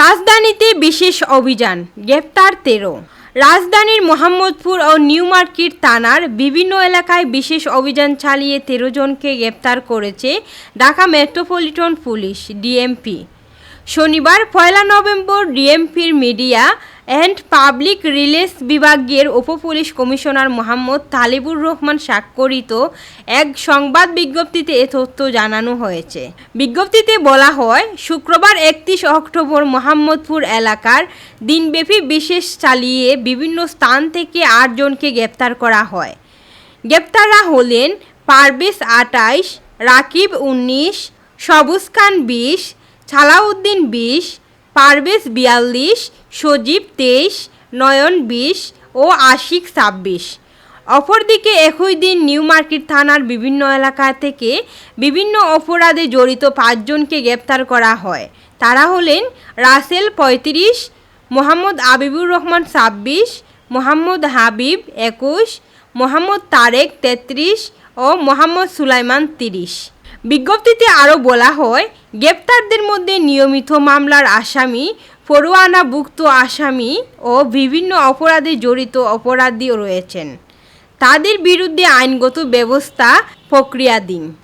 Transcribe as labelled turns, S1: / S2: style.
S1: রাজধানীতে বিশেষ অভিযান, গ্রেপ্তার তেরো। রাজধানীর মোহাম্মদপুর ও নিউ মার্কেট থানার বিভিন্ন এলাকায় বিশেষ অভিযান চালিয়ে তেরো জনকে গ্রেপ্তার করেছে ঢাকা মেট্রোপলিটন পুলিশ, ডিএমপি। শনিবার পয়লা নভেম্বর ডিএমপির মিডিয়া অ্যান্ড পাবলিক রিলেস বিভাগের উপপুলিশ কমিশনার মোহাম্মদ তালিবুর রহমান স্বাক্ষরিত এক সংবাদ বিজ্ঞপ্তিতে এ তথ্য জানানো হয়েছে। বিজ্ঞপ্তিতে বলা হয়, শুক্রবার একত্রিশ অক্টোবর মোহাম্মদপুর এলাকার দিনব্যাপী বিশেষ চালিয়ে বিভিন্ন স্থান থেকে আটজনকে গ্রেপ্তার করা হয়। গ্রেপ্তাররা হলেন পারভেজ আটাইশ, রাকিব উনিশ, সবুজ খান বিশ, ছালাউদ্দিন বিশ পারভেজ বিয়াল্লিশ, সজীব তেইশ, নয়ন বিশ ও আশিক ছাব্বিশ। অপরদিকে একই দিন নিউ মার্কেট থানার বিভিন্ন এলাকা থেকে বিভিন্ন অপরাধে জড়িত পাঁচজনকে গ্রেপ্তার করা হয়। তারা হলেন রাসেল পঁয়ত্রিশ, মোহাম্মদ আবিবুর রহমান ছাব্বিশ, মোহাম্মদ হাবিব একুশ, মোহাম্মদ তারেক তেত্রিশ ও মোহাম্মদ সুলাইমান তিরিশ। বিজ্ঞপ্তিতে আরও বলা হয়, গ্রেপ্তারদের মধ্যে নিয়মিত মামলার আসামি, পরোয়ানাভুক্ত আসামি ও বিভিন্ন অপরাধে জড়িত অপরাধীও রয়েছেন। তাদের বিরুদ্ধে আইনগত ব্যবস্থা প্রক্রিয়াধীন।